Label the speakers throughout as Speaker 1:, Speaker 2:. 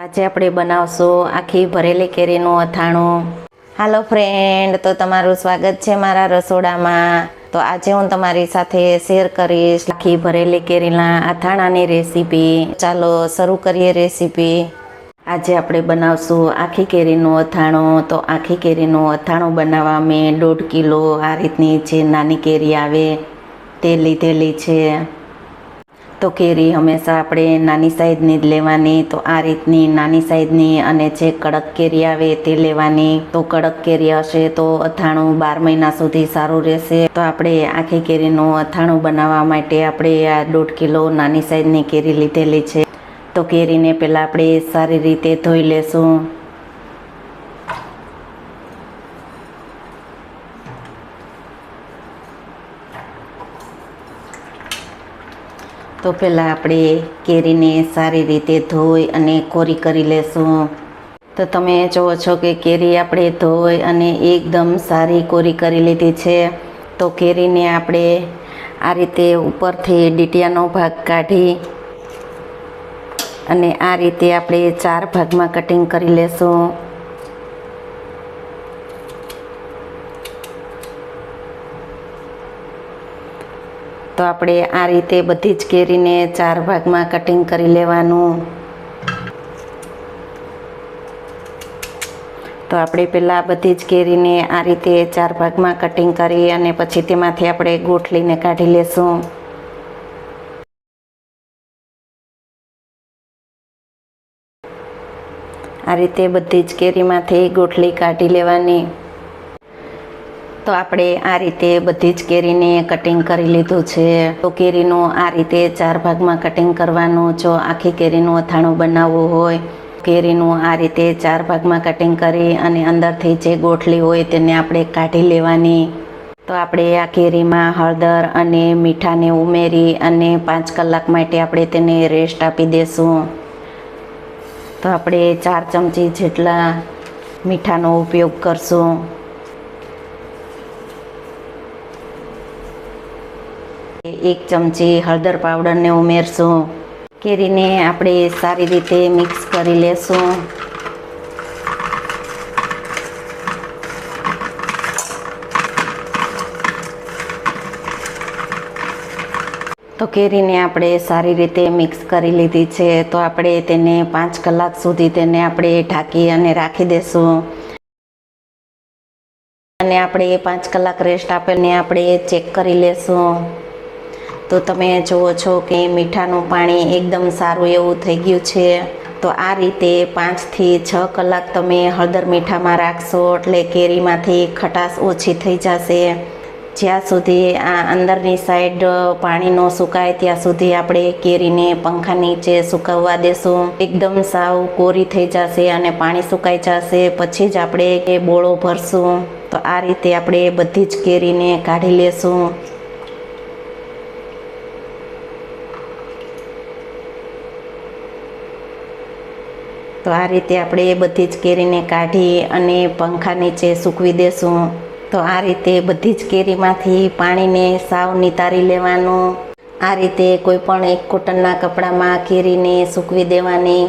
Speaker 1: આજે આપણે બનાવશું આખી ભરેલી કેરીનું અથાણું. હાલો ફ્રેન્ડ તો તમારું સ્વાગત છે મારા રસોડામાં. તો આજે હું તમારી સાથે શેર કરીશ આખી ભરેલી કેરીના અથાણાની રેસીપી ચાલો શરૂ કરીએ રેસીપી આજે આપણે બનાવશું આખી કેરીનું અથાણું. તો આખી કેરીનું અથાણું બનાવવા મેં દોઢ કિલો આ રીતની જે નાની કેરી આવે તે લીધેલી છે. તો કેરી, હંમેશા આપણે નાની સાઈઝની જ લેવાની, તો આ રીતની નાની સાઈઝની અને જે કડક કેરી આવે તે લેવાની. તો કડક કેરી હશે તો અથાણું બાર મહિના સુધી સારું રહેશે. તો આપણે આખી કેરીનું અથાણું બનાવવા માટે આપણે આ દોઢ કિલો નાની સાઈઝની કેરી લીધેલી છે. તો કેરીને પહેલાં આપણે સારી રીતે ધોઈ લેશું. તો પહેલાં આપણે કેરીને સારી રીતે ધોઈ અને કોરી કરી લેશું. તો તમે જુઓ છો કે કેરી આપણે ધોઈ અને એકદમ સારી કોરી કરી લીધી છે. તો કેરીને આપણે આ રીતે ઉપરથી ડીટિયાનો ભાગ કાઢી અને આ રીતે આપણે ચાર ભાગમાં કટિંગ કરી લેશું. તો આપણે આ રીતે બધી જ કેરીને ચાર ભાગમાં કટિંગ કરી લેવાનું. તો આપણે પહેલાં બધી જ કેરીને આ રીતે ચાર ભાગમાં કટિંગ કરી અને પછી તેમાંથી આપણે ગોઠલીને કાઢી લેશું. આ રીતે બધી જ કેરીમાંથી ગોઠલી કાઢી લેવાની. તો આપણે આ રીતે બધી જ કેરીને કટિંગ કરી લીધું છે. તો કેરીનું આ રીતે ચાર ભાગમાં કટિંગ કરવાનું, જો આખી કેરીનું અથાણું બનાવવું હોય, કેરીનું આ રીતે ચાર ભાગમાં કટિંગ કરી અને અંદરથી જે ગોઠલી હોય તેને આપણે કાઢી લેવાની. તો આપણે આ કેરીમાં હળદર અને મીઠાને ઉમેરી અને પાંચ કલાક માટે આપણે તેને રેસ્ટ આપી દેશું. તો આપણે ચાર ચમચી જેટલા મીઠાનો ઉપયોગ કરશું. એક ચમચી હળદર પાવડરને ઉમેરશું. કેરીને આપણે સારી રીતે મિક્સ કરી લેશું. તો કેરીને આપણે સારી રીતે મિક્સ કરી લીધી છે, તો આપણે તેને પાંચ કલાક સુધી તેને આપણે ઢાંકી અને રાખી દેશું. અને આપણે પાંચ કલાક રેસ્ટ આપીને આપણે ચેક કરી લેશું. તો તમે જુઓ છો કે મીઠાનું પાણી એકદમ સારું એવું થઈ ગયું છે. તો આ રીતે પાંચથી છ કલાક તમે હળદર મીઠામાં રાખશો એટલે કેરીમાંથી ખટાશ ઓછી થઈ જશે. જ્યાં સુધી આ અંદરની સાઈડ પાણીનો સુકાય ત્યાં સુધી આપણે કેરીને પંખા નીચે સુકવવા દેશું. એકદમ સાવ કોરી થઈ જશે અને પાણી સુકાઈ જશે. પછી જ આપણે એ બોળો ભરશું. તો આ રીતે આપણે બધી જ કેરીને કાઢી લેશું. તો આ રીતે આપણે એ બધી જ કેરીને કાઢી અને પંખા નીચે સૂકવી દેશું. તો આ રીતે બધી જ કેરીમાંથી પાણીને સાવ નિતારી લેવાનું. આ રીતે કોઈ પણ એક કોટનના કપડામાં કેરીને સૂકવી દેવાની.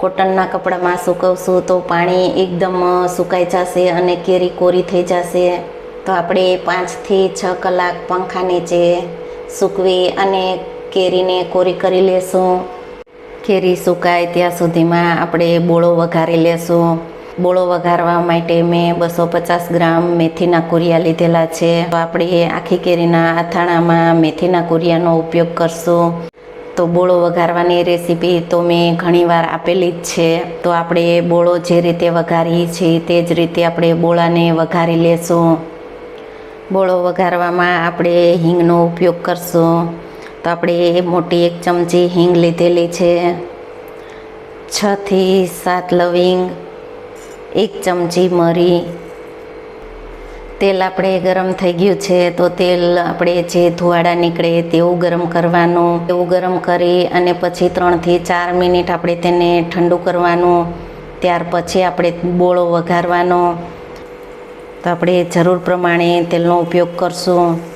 Speaker 1: કોટનના કપડામાં સૂકવશું તો પાણી એકદમ સુકાઈ જશે અને કેરી કોરી થઈ જશે. તો આપણે પાંચથી છ કલાક પંખા નીચે સૂકવી અને કેરીને કોરી કરી લેશું. કેરી સુકાય ત્યાં સુધીમાં આપણે બોળો વઘારી લેશું. બોળો વઘારવા માટે મેં બસો પચાસ ગ્રામ મેથીના કુરિયા લીધેલા છે. તો આપણે આખી કેરીના અથાણામાં મેથીના કુરિયાનો ઉપયોગ કરશું. તો બોળો વઘારવાની રેસીપી તો મેં ઘણીવાર આપેલી જ છે. તો આપણે બોળો જે રીતે વઘારીએ છીએ તે જ રીતે આપણે બોળાને વઘારી લેશું. બોળો વઘારવામાં આપણે હિંગનો ઉપયોગ કરશું. તો આપણે મોટી એક ચમચી હિંગ લીધેલી છે. છથી સાત લવિંગ, એક ચમચી મરી. તેલ આપણે ગરમ થઈ ગયું છે તો તેલ આપણે જે ધુવાડા નીકળે તેવું ગરમ કરવાનું. તેવું ગરમ કરી અને પછી ત્રણથી ચાર મિનિટ આપણે તેને ઠંડુ કરવાનું. ત્યાર પછી આપણે બોળો વઘારવાનો. તો આપણે જરૂર પ્રમાણે તેલનો ઉપયોગ કરશું.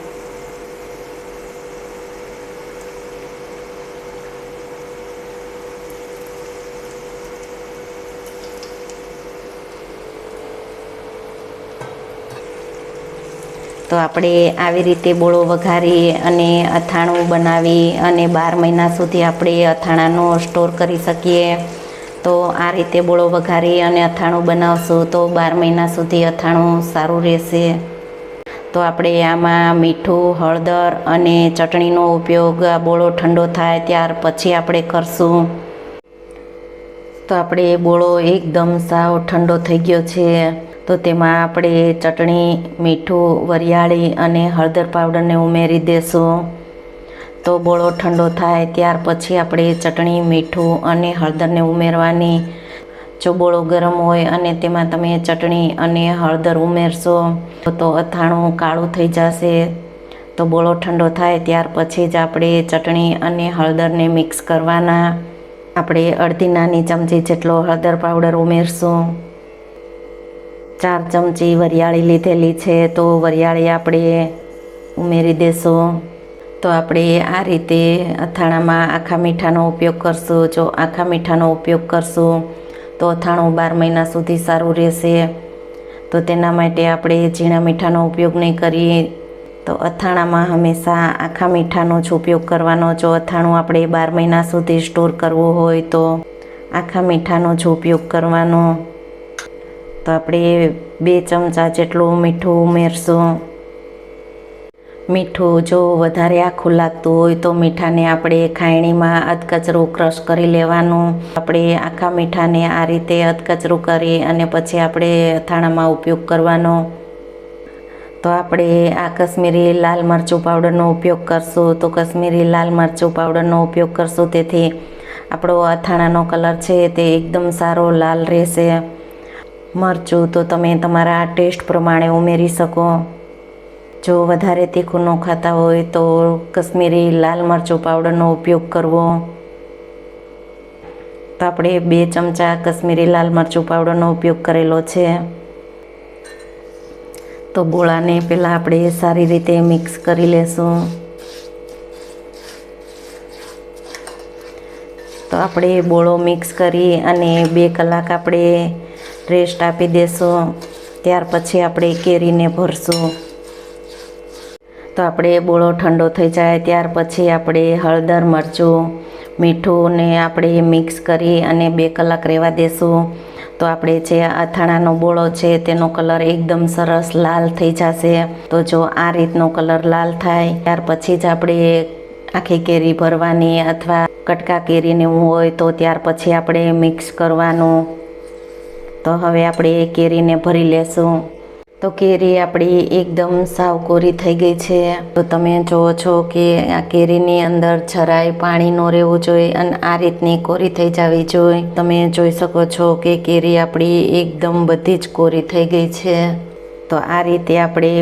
Speaker 1: તો આપણે આવી રીતે બોળો વઘારી અને અથાણું બનાવી અને બાર મહિના સુધી આપણે અથાણાનો સ્ટોર કરી શકીએ. તો આ રીતે બોળો વઘારી અને અથાણું બનાવશું તો બાર મહિના સુધી અથાણું સારું રહેશે. તો આપણે આમાં મીઠું, હળદર અને ચટણીનો ઉપયોગ બોળો ઠંડો થાય ત્યાર પછી આપણે કરશું. તો આપણે બોળો એકદમ સાવ ઠંડો થઈ ગયો છે. તો તેમાં આપણે ચટણી, મીઠું, વરિયાળી અને હળદર પાવડરને ઉમેરી દેશું. તો બોળો ઠંડો થાય ત્યાર પછી આપણે ચટણી, મીઠું અને હળદરને ઉમેરવાની. જો બોળો ગરમ હોય અને તેમાં તમે ચટણી અને હળદર ઉમેરશો, તો અથાણું કાળું થઈ જશે. તો બોળો ઠંડો થાય ત્યાર પછી જ આપણે ચટણી અને હળદરને મિક્સ કરવાના. આપણે અડધી નાની ચમચી જેટલો હળદર પાવડર ઉમેરશું. ચાર ચમચી વરિયાળી લીધેલી છે, તો વરિયાળી આપણે ઉમેરી દેશું. તો આપણે આ રીતે અથાણામાં આખા મીઠાનો ઉપયોગ કરશું. જો આખા મીઠાનો ઉપયોગ કરશું, તો અથાણું બાર મહિના સુધી સારું રહેશે. તો તેના માટે આપણે ઝીણા મીઠાનો ઉપયોગ નહીં કરીએ. તો અથાણામાં હંમેશા આખા મીઠાનો જ ઉપયોગ કરવાનો. જો અથાણું આપણે બાર મહિના સુધી સ્ટોર કરવું હોય, તો આખા મીઠાનો જ ઉપયોગ કરવાનો. તો આપણે બે ચમચા જેટલું મીઠું ઉમેરશું. મીઠું જો વધારે આખું લાગતું હોય તો મીઠાને આપણે ખાયણીમાં અધકચરું ક્રશ કરી લેવાનું. આપણે આખા મીઠાને આ રીતે અધકચરું કરી અને પછી આપણે અથાણામાં ઉપયોગ કરવાનો. તો આપણે આ કશ્મીરી લાલ મરચું પાવડરનો ઉપયોગ કરશું. તો કશ્મીરી લાલ મરચું પાવડરનો ઉપયોગ કરશું. તેથી આપણો અથાણાનો કલર છે તે એકદમ સારો લાલ રહેશે. મરચું, તો તમે તમારા ટેસ્ટ પ્રમાણે ઉમેરી શકો. જો વધારે તીખું ન ખાતા હોય, તો કશ્મીરી લાલ મરચું પાવડરનો ઉપયોગ કરવો. તો આપણે બે ચમચા કશ્મીરી લાલ મરચું પાવડરનો ઉપયોગ કરેલો છે. તો બોળાને પહેલાં આપણે સારી રીતે મિક્સ કરી લેશું. તો આપણે બોળો મિક્સ કરી અને બે કલાક આપણે રેસ્ટ આપી દેશું. ત્યાર પછી આપણે કેરીને ભરશું. તો આપણે બોળો ઠંડો થઈ જાય, ત્યાર પછી આપણે હળદર, મરચું મીઠું ને આપણે મિક્સ કરી અને બે કલાક રહેવા દેશું. તો આપણે જે અથાણાનો બોળો છે, તેનો કલર એકદમ સરસ લાલ થઈ જશે. તો જો આ રીતનો કલર લાલ થાય, ત્યાર પછી જ આપણે આખી કેરી ભરવાની અથવા કટકા કેરીને હોય તો ત્યાર પછી આપણે મિક્સ કરવાનું. તો હવે આપણે કેરીને ભરી લેશું. તો કેરી આપણી એકદમ સાવ કોરી થઈ ગઈ છે. તો તમે જુઓ છો કે આ કેરીની અંદર જરાય પાણી ન રહેવું જોઈએ અને આ રીતની કોરી થઈ જવી જોઈએ. તમે જોઈ શકો છો કે કેરી આપણી એકદમ બધી જ કોરી થઈ ગઈ છે. તો આ રીતે આપણે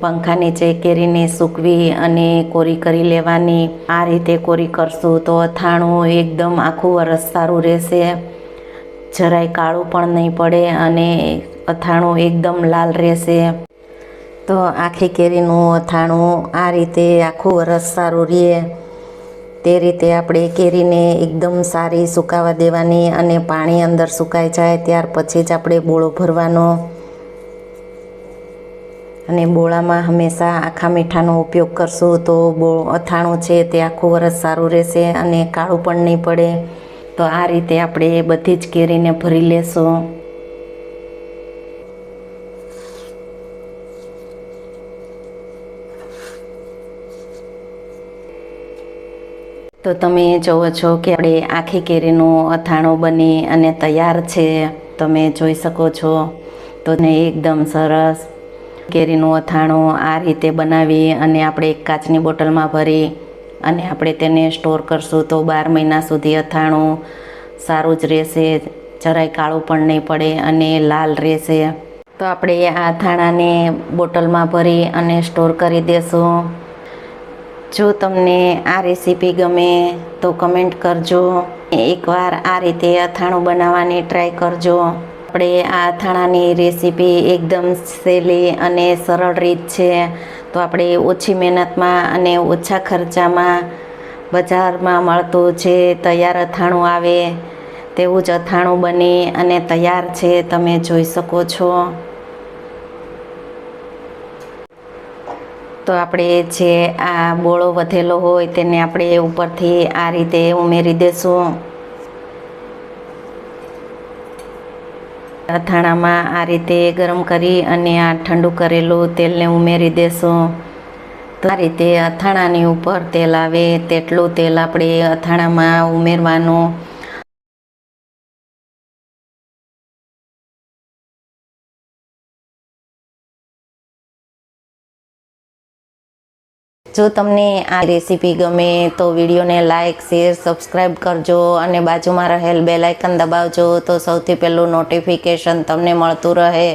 Speaker 1: પંખા નીચે કેરીને સૂકવી અને કોરી કરી લેવાની. આ રીતે કોરી કરશું તો અથાણું એકદમ આખું વરસ સારું રહેશે. જરાય કાળું પણ નહીં પડે અને અથાણું એકદમ લાલ રહેશે. તો આખી કેરીનું અથાણું આ રીતે આખું વરસ સારું રહે. તે રીતે આપણે કેરીને એકદમ સારી સુકાવા દેવાની અને પાણી અંદર સુકાઈ જાય ત્યાર પછી જ આપણે બોળો ભરવાનો. અને બોળામાં હંમેશા આખા મીઠાનો ઉપયોગ કરશું તો બો અથાણું છે તે આખું વરસ સારું રહેશે અને કાળું પણ નહીં પડે. તો આ રીતે આપણે બધી જ કેરીને ભરી લેશું. તો તમે જુઓ છો કે આપણે આખી કેરીનું અથાણું બની અને તૈયાર છે. તમે જોઈ શકો છો. તો ને એકદમ સરસ. કેરીનું અથાણું આ રીતે બનાવી અને આપણે એક કાચની બોટલમાં ભરી અને આપણે તેને સ્ટોર કરશું તો બાર મહિના સુધી અથાણું સારું જ રહેશે, જરાય કાળું પણ નહીં પડે અને લાલ રહેશે. તો આપણે આ અથાણાને બોટલમાં ભરી અને સ્ટોર કરી દેશું. જો તમને આ રેસીપી ગમે તો કમેન્ટ કરજો. એકવાર આ રીતે અથાણું બનાવવાની ટ્રાય કરજો. આપણે આ અથાણાની રેસીપી એકદમ સહેલી અને સરળ રીત છે. તો આપણે ઓછી મહેનતમાં અને ઓછા ખર્ચામાં બજારમાં મળતું જે તૈયાર અથાણું આવે તેવું જ અથાણું બની અને તૈયાર છે તમે જોઈ શકો છો. તો આપણે જે આ બોળો વધેલો હોય તેને આપણે ઉપરથી આ રીતે ઉમેરી દેશું. અથાણામાં આ રીતે ગરમ કરી અને આ ઠંડુ કરેલું તેલને ઉમેરી દેશું. તો આ રીતે અથાણાની ઉપર તેલ આવે તેટલું તેલ આપણે અથાણામાં ઉમેરવાનું જો તમને આ રેસીપી ગમે તો વિડીયોને લાઇક શેર સબસ્ક્રાઈબ કરજો અને બાજુમાં રહેલ બેલાઇકન દબાવજો તો સૌથી પહેલું નોટિફિકેશન તમને મળતું રહે.